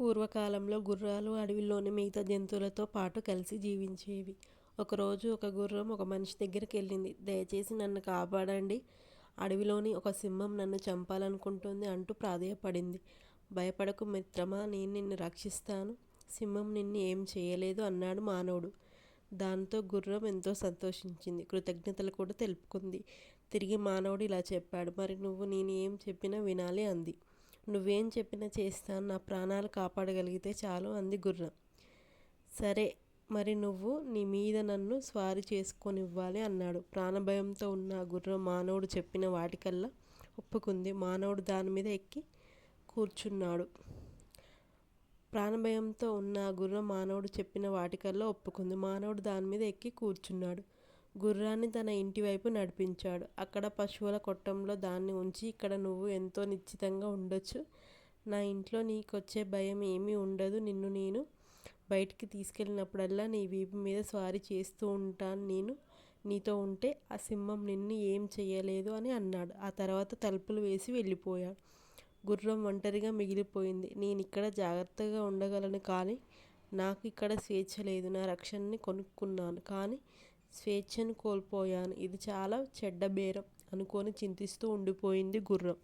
పూర్వకాలంలో గుర్రాలు అడవిలోని మిగతా జంతువులతో పాటు కలిసి జీవించేవి. ఒకరోజు ఒక గుర్రం ఒక మనిషి దగ్గరికి వెళ్ళింది. దయచేసి నన్ను కాపాడండి. అడవిలోని ఒక సింహం నన్ను చంపాలనుకుంటుంది అంటూ ప్రాధేయపడింది. భయపడకు మిత్రమా నేను నిన్ను రక్షిస్తాను. సింహం నిన్ను ఏం చేయలేదు అన్నాడు మానవుడు. దాంతో గుర్రం ఎంతో సంతోషించింది. కృతజ్ఞతలు కూడా తెలుపుకుంది. తిరిగి మానవుడు ఇలా చెప్పాడు. మరి నువ్వు నేను ఏం చెప్పినా వినాలి అంది. నువ్వేం చెప్పినా చేస్తాను. నా ప్రాణాలు కాపాడగలిగితే చాలు అంది గుర్రం. సరే మరి నువ్వు నీ మీద నన్ను స్వారీ చేసుకోనివ్వాలి అన్నాడు. ప్రాణభయంతో ఉన్న గుర్రం మానవుడు చెప్పిన వాటికల్లా ఒప్పుకుంది. మానవుడు దాని మీద ఎక్కి కూర్చున్నాడు. ప్రాణభయంతో ఉన్న గుర్రం మానవుడు చెప్పిన వాటికల్లా ఒప్పుకుంది. మానవుడు దాని మీద ఎక్కి కూర్చున్నాడు. గుర్రాన్ని తన ఇంటివైపు నడిపించాడు. అక్కడ పశువుల కొట్టంలో దాన్ని ఉంచి ఇక్కడ నువ్వు ఎంతో నిశ్చితంగా ఉండొచ్చు. నా ఇంట్లో నీకొచ్చే భయం ఏమీ ఉండదు. నిన్ను నేను బయటికి తీసుకెళ్ళినప్పుడల్లా నీ వీపు మీద స్వారీ చేస్తూ ఉంటాను నేను నీతో ఉంటే ఆ సింహం నిన్ను ఏం చేయలేదు అని అన్నాడు. ఆ తర్వాత తలుపులు వేసి వెళ్ళిపోయాడు. గుర్రం ఒంటరిగా మిగిలిపోయింది. నేను ఇక్కడ జాగ్రత్తగా ఉండగలను కానీ నాకు ఇక్కడ స్వేచ్ఛ లేదు. నా రక్షణని కొనుక్కున్నాను. కానీ స్వేచ్ఛను కోల్పోయాను. ఇది చాలా చెడ్డ బేరం అనుకొని చింతిస్తూ ఉండిపోయింది గుర్రం.